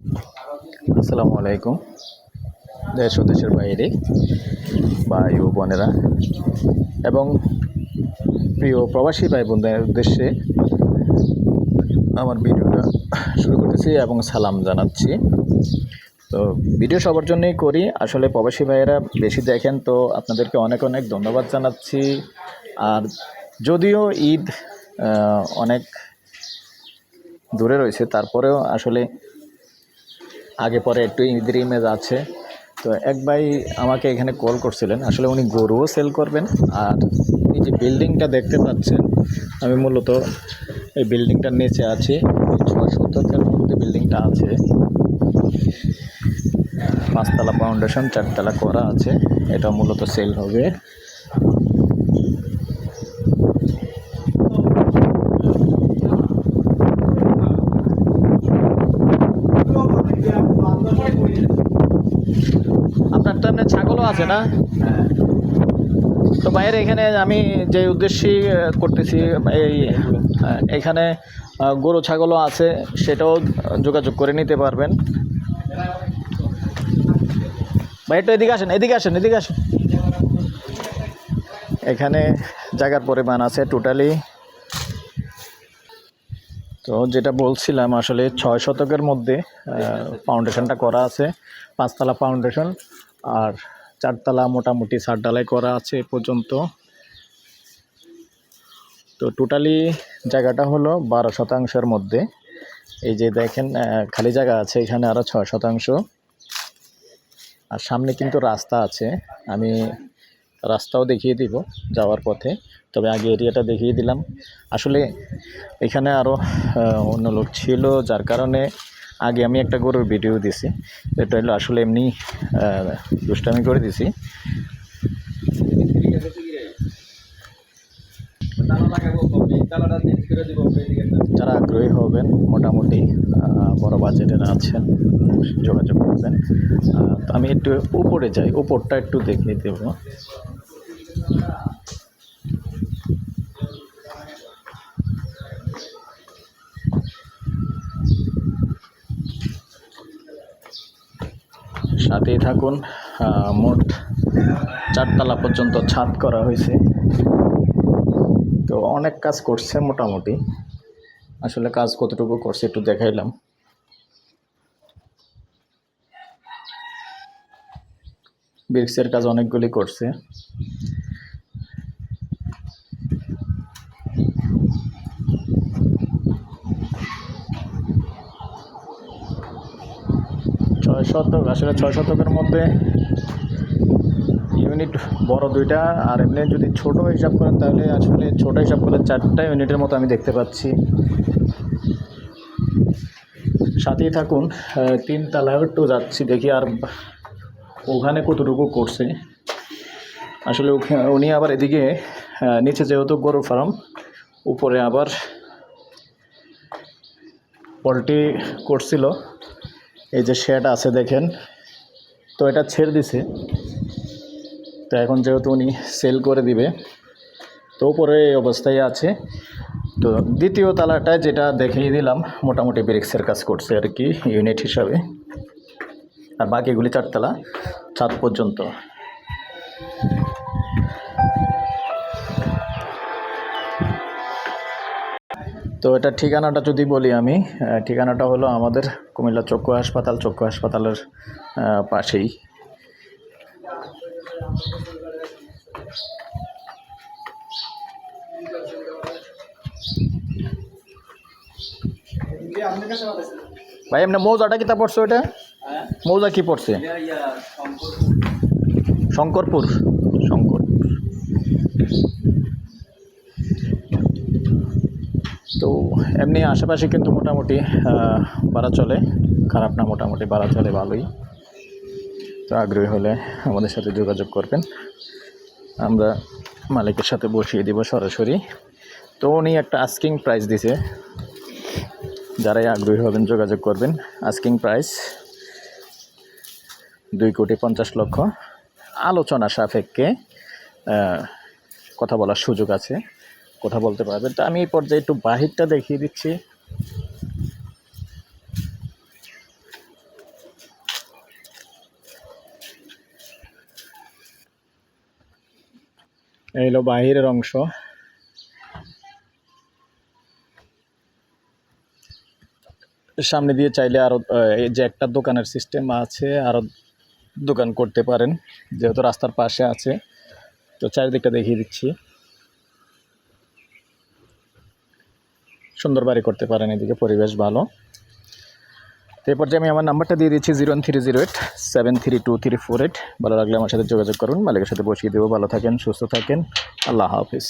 আসসালামু আলাইকুম। দেশ ও দেশের বাইরে ভাই ও বোনেরা এবং প্রিয় প্রবাসী ভাই বোনদের উদ্দেশ্যে আমার ভিডিওটা শুরু করতেছি এবং সালাম জানাচ্ছি। তো ভিডিও সবার জন্যই করি। আসলে প্রবাসী ভাইয়েরা বেশি দেখেন তো আপনাদেরকে অনেক অনেক ধন্যবাদ জানাচ্ছি। আর যদিও ঈদ অনেক দূরে রয়েছে, তারপরেও আসলে আগে পরে একটু ইমেজ আছে। তো এক ভাই আমাকে এখানে কল করছিলেন। আসলে উনি গরুও সেল করবেন আর এই যে বিল্ডিংটা দেখতে পাচ্ছেন, আমি মূলত এই বিল্ডিংটার নিচে আছি। ছয় মধ্যে বিল্ডিংটা আছে। পাঁচতলা ফাউন্ডেশন চারতলা করা আছে। এটা মূলত সেল হবে আপনার তো এমনি ছাগলও আছে না? তো বাইরে এখানে আমি যে উদ্দেশ্যে করতেছি, এই এখানে গরু ছাগলও আছে, সেটাও যোগাযোগ করে নিতে পারবেন। একটু এদিকে আসেন এদিকে আসেন এদিকে আসেন। এখানে জায়গার পরিমাণ আছে টোটালি তো যেটা বলছিলাম, আসলে ছয় শতকের মধ্যে ফাউন্ডেশনটা করা আছে, পাঁচতলা ফাউন্ডেশন আর চারতলা মোটামুটি সাত ডালাই করা আছে এ পর্যন্ত। তো টোটালি জায়গাটা হলো বারো শতাংশের মধ্যে। এই যে দেখেন খালি জায়গা আছে এখানে আরও ছয় শতাংশ। আর সামনে কিন্তু রাস্তা আছে। আমি রাস্তাও দেখিয়ে দিব যাওয়ার পথে, তবে আগে এরিয়াটা দেখিয়ে দিলাম। আসলে এখানে আরও অন্য লোক ছিল, যার কারণে আগে আমি একটা গরুর ভিডিও দিছি। এটা হলো আসলে এমনি দুষ্টামি করে দিছি। যারা আগ্রহী হবেন, মোটামুটি বড় বাজেটের আছেন, যোগাযোগ করবেন। আমি একটু উপরে যাই, উপরটা একটু দেখিয়ে দেব। সাথেই থাকুন। মোট চারতলা পর্যন্ত ছাদ করা হয়েছে। তো অনেক কাজ করছে মোটামুটি। আসলে কাজ কতটুকু করছে একটু দেখাইলাম। ব্রিক্সের কাজ অনেকগুলি করছে। ছয় শতক, আসলে ছয় শতকের মধ্যে ইউনিট বড় দুইটা, আর এমনি যদি ছোট হিসাব করেন তাহলে আসলে ছোট হিসাব করলে চারটা ইউনিটের মতো আমি দেখতে পাচ্ছি। সাথেই থাকুন তিন তলায় একটু যাচ্ছি, দেখি আর ওখানে কতটুকু করছে। আসলে উনি আবার এদিকে নিচে যেহেতু গরু ফার্ম, উপরে আবার পোলট্রি করছিল। এই যে শেড আছে দেখেন। তো এটা ছেড়ে দিছে। তো এখন যেহেতু উনি সেল করে দিবে, তো উপরে এই অবস্থায় আছে। তো দ্বিতীয় তালাটায় যেটা দেখিয়ে দিলাম মোটামুটি ব্রিক্সের কাজ করছে আর কি, ইউনিট হিসাবে। আর বাকিগুলি চারতলা, ছাদ পর্যন্ত। তো এটা ঠিকানাটা যদি বলি আমি ঠিকানাটা হলো আমাদের কুমিল্লা চক্ষু হাসপাতাল, চক্ষু হাসপাতালের পাশেই। ভাই, এমনি মৌজাটা কিতা পড়ছে ওটা মৌজা কি পড়ছে? শঙ্করপুর। শঙ্কর তো এমনি আশেপাশে কিন্তু মোটামুটি ভাড়া চলে। খারাপ না, মোটামুটি ভাড়া চলে ভালোই। তো আগ্রহী হলে আমাদের সাথে যোগাযোগ করবেন। আমরা মালিকের সাথে বসিয়ে দিব সরাসরি। তো উনি একটা আস্কিং প্রাইস দিছে। যারাই আগ্রহী হবেন যোগাযোগ করবেন। আস্কিং প্রাইস দুই কোটি পঞ্চাশ লক্ষ। আলোচনা সাপেক্ষে কথা বলার সুযোগ আছে। কথা বলতে পারবেন তো আমি এই পর্যায়ে একটু বাহিরটা দেখিয়ে দিচ্ছি। এইলো বাহিরের অংশ। সামনে দিয়ে চাইলে আরও এই যে একটা দোকানের সিস্টেম আছে আরও দোকান করতে পারেন, যেহেতু রাস্তার পাশে আছে। তো চারিদিকটা দেখিয়ে দিচ্ছি। সুন্দর বাড়ি করতে পারেন, এদিকে পরিবেশ ভালো। তো এরপর যে আমি আমার নাম্বারটা দিয়ে দিচ্ছি zero three zero eight, seven three two three four eight. ভালো লাগলে আমার সাথে যোগাযোগ করুন, মালিকের সাথে বসিয়ে দেবো। ভালো থাকেন, সুস্থ থাকেন। আল্লাহ হাফিজ।